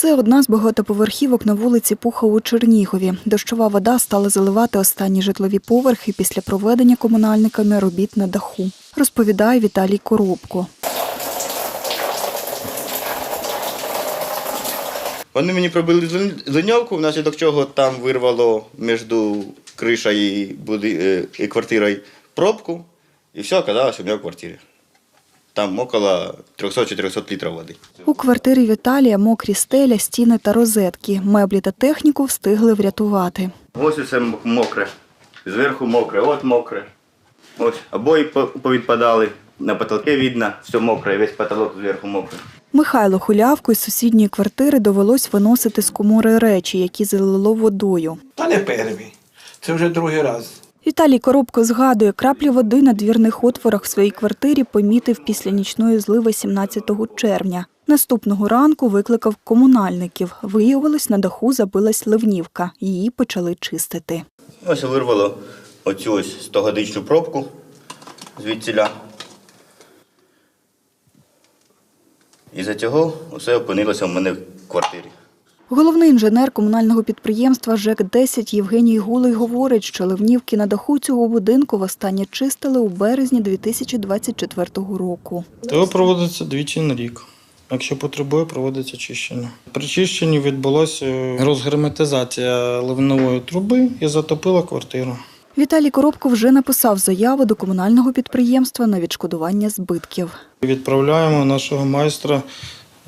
Це одна з багатоповерхівок на вулиці Пуха у Чернігові. Дощова вода стала заливати останні житлові поверхи після проведення комунальниками робіт на даху, розповідає Віталій Коробко. Вони мені пробили злин- внаслідок чого там вирвало між кришею і, е, і квартирою пробку, і все оказалось у мене в квартирі. Там около 300-400 літрів води. У квартирі Віталія мокрі стеля, стіни та розетки. Меблі та техніку встигли врятувати. Ось усе мокре. Зверху мокре, от мокре. Ось обої по- повідпадали, на потолке видно, все мокре, весь потолок зверху мокрий. Михайло Хулявку із сусідньої квартири довелось виносити з комори речі, які залило водою. Та не перший. Це вже другий раз. Віталій Коробко згадує, краплі води на двірних отворах в своїй квартирі помітив після нічної зливи 17 червня. Наступного ранку викликав комунальників. Виявилось, на даху забилась ливнівка. Її почали чистити. Ось вирвало оцю ось 100-годичну пробку звідсіля. І за цього все опинилося в мене в квартирі. Головний інженер комунального підприємства ЖЕК-10 Євгеній Гулий говорить, що ливнівки на даху цього будинку востаннє чистили у березні 2024 року. ТО проводиться двічі на рік. Якщо потребує, проводиться чищення. При чищенні відбулася розгерметизація ливнової труби і затопила квартиру. Віталій Коробко вже написав заяву до комунального підприємства на відшкодування збитків. Відправляємо нашого майстра,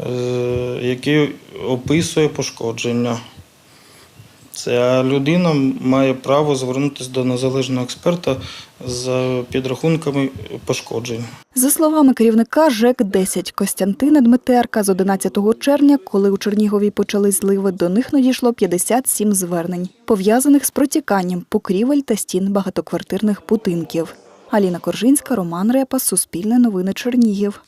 е, який описує пошкодження. Ця людина має право звернутися до незалежного експерта з підрахунками пошкоджень. За словами керівника ЖЕК-10 Костянтина Дмитерка, з 11 червня, коли у Чернігові почали зливи, до них надійшло 57 звернень, пов'язаних з протіканням покрівель та стін багатоквартирних будинків. Аліна Коржинська, Роман Репа, Суспільне новини Чернігів.